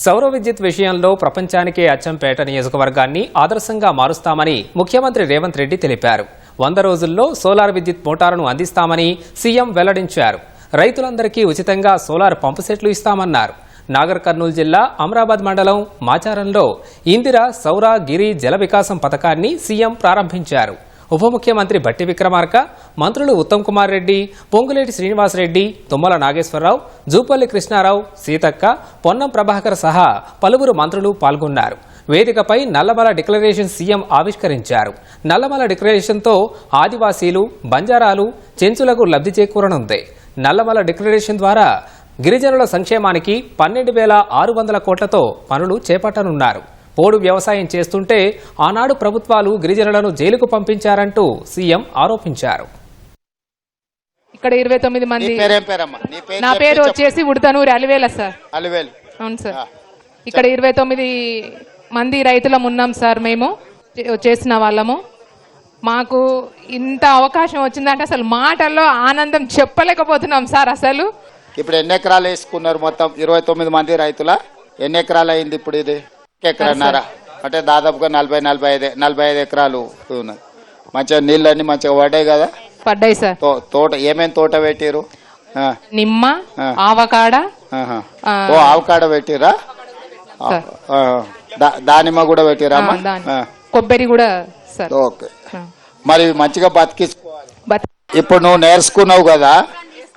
సౌర విద్యుత్ విషయంలో ప్రపంచానికే అచ్చంపేట నియోజకవర్గాన్ని ఆదర్శంగా మారుస్తామని ముఖ్యమంత్రి రేవంత్ రెడ్డి తెలిపారు. వంద రోజుల్లో సోలార్ విద్యుత్ మోటారును అందిస్తామని సీఎం వెల్లడించారు. రైతులందరికీ ఉచితంగా సోలార్ పంపు సెట్లు ఇస్తామన్నారు. నాగర్ కర్నూలు జిల్లా అమరాబాద్ మండలం మాచారంలో ఇందిర సౌర గిరి జల వికాసం పథకాన్ని సీఎం ప్రారంభించారు. ఉప ముఖ్యమంత్రి బట్టి విక్రమార్క మంత్రులు ఉత్తమ్ కుమార్ రెడ్డి పొంగులేటి శ్రీనివాసరెడ్డి తుమ్మల నాగేశ్వరరావు జూపల్లి కృష్ణారావు సీతక్క పొన్నం ప్రభాకర్ సహా పలువురు మంత్రులు పాల్గొన్నారు. వేదికపై నల్లమల డిక్లరేషన్ సీఎం ఆవిష్కరించారు. నల్లమల డిక్లరేషన్తో ఆదివాసీలు బంజారాలు చెంచులకు లబ్ధి చేకూరనుంది. నల్లమల డిక్లరేషన్ ద్వారా గిరిజనుల సంక్షేమానికి పన్నెండు వేల ఆరు వందల కోట్లతో పనులు చేపట్టనున్నారు. పోడు వ్యవసాయం చేస్తుంటే ఆనాడు ప్రభుత్వాలు గిరిజనులను జైలుకు పంపించారంటూ సీఎం ఆరోపించారు. ఇక్కడ ఇరవై తొమ్మిది మంది పేరేం పేరమ్మా? నీ పేరు. వచ్చేసి ఉడతనూరి అలివేల సార్. అలివేలు. అవును సార్. ఇక్కడ ఇరవై తొమ్మిది మంది రైతులం ఉన్నాం సార్ మేము చేసిన వాళ్ళము. మాకు ఇంత అవకాశం వచ్చిందంటే అసలు మాటల్లో ఆనందం చెప్పలేకపోతున్నాం సార్ అసలు. ఇప్పుడు ఎన్ని ఎకరాలు వేసుకున్నారు మొత్తం ఇరవై తొమ్మిది మంది రైతుల? ఎన్ని ఎకరాలు అయింది ఇప్పుడు ఇది? ఎకరన్నారా. అంటే దాదాపుగా నలభై నలభై ఐదు నలభై ఐదు ఎకరాలు ఉన్నది. మంచిగా నీళ్ళన్నీ మంచిగా పడ్డాయి కదా? పడ్డాయి సార్. తో- తోట ఏమేమి తోట పెట్టిరు ఆ, నిమ్మ. ఆవకాడ ఆహా. ఓ ఆవకాడ పెట్టిరా సార్. దానిమ్మ కూడా పెట్టిరా ఆ, దాని కొబ్బరి కూడా సార్. ఓకే. మరి మంచిగా బతికించుకోవాలి. బత్ ఇప్పుడు నువ్వు నేర్చుకున్నావు కదా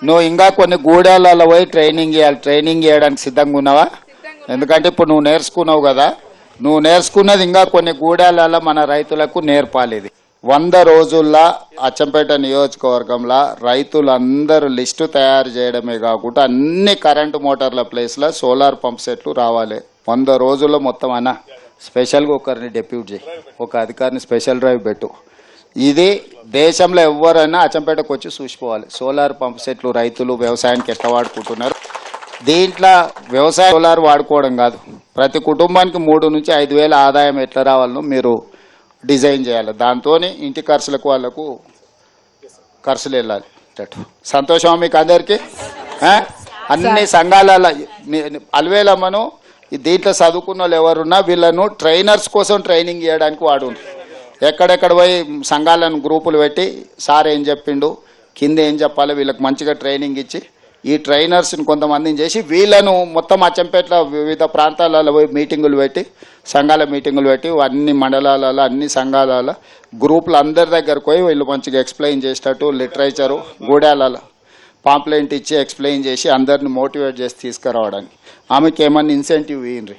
నువ్వు ఇంకా కొన్ని గూడాలలో పోయి ట్రైనింగ్ చేయాలి. ట్రైనింగ్ చేయడానికి సిద్ధంగా ఉన్నావా? ఎందుకంటే ఇప్పుడు నువ్వు నేర్చుకున్నావు కదా. నువ్వు నేర్చుకున్నది ఇంకా కొన్ని గూడాలలో మన రైతులకు నేర్పాలి ఇది వంద రోజుల్లో అచ్చంపేట నియోజకవర్గంలో రైతులందరూ లిస్టు తయారు చేయడమే కాకుండా అన్ని కరెంటు మోటార్ల ప్లేస్లో సోలార్ పంప్ సెట్లు రావాలి. వంద రోజుల్లో మొత్తం అన్న స్పెషల్గా ఒకరిని డెప్యూట్ చేయి. ఒక అధికారిని స్పెషల్ డ్రైవ్ పెట్టు. ఇది దేశంలో ఎవరైనా అచ్చంపేటకు వచ్చి చూసిపోవాలి. సోలార్ పంప్ సెట్లు రైతులు వ్యవసాయానికి ఎట్లా వాడుకుంటున్నారు? దీంట్లో వ్యవసాయ సోలార్ వాడుకోవడం కాదు. ప్రతి కుటుంబానికి మూడు నుంచి ఐదు వేల ఆదాయం ఎట్లా రావాలనో మీరు డిజైన్ చేయాలి. దాంతో ఇంటి ఖర్చులకు వాళ్ళకు ఖర్చులు వెళ్ళాలి. అటు. సంతోషమా మీకు అందరికీ? అన్ని సంఘాలలో అలవేలమ్మను ఈ దీంట్లో చదువుకున్న వాళ్ళు ఎవరున్నా వీళ్ళను ట్రైనర్స్ కోసం ట్రైనింగ్ చేయడానికి వాడు ఎక్కడెక్కడ పోయి సంఘాలను గ్రూపులు పెట్టి సార్ ఏం చెప్పిండు కింద ఏం చెప్పాలి వీళ్ళకి మంచిగా ట్రైనింగ్ ఇచ్చి ఈ ట్రైనర్స్ని కొంతమందిని చేసి వీళ్ళను మొత్తం అచ్చంపేటలో వివిధ ప్రాంతాలలో పోయి మీటింగులు పెట్టి సంఘాల మీటింగులు పెట్టి అన్ని మండలాలలో అన్ని సంఘాలలో గ్రూపులు అందరి దగ్గరకు పోయి వీళ్ళు మంచిగా ఎక్స్ప్లెయిన్ చేసేటట్టు లిటరేచరు గూడాలలో పాంప్లెంట్ ఇచ్చి ఎక్స్ప్లెయిన్ చేసి అందరిని మోటివేట్ చేసి తీసుకురావడానికి. ఆమెకి ఏమన్నా ఇన్సెంటివ్ ఇయ్యండి.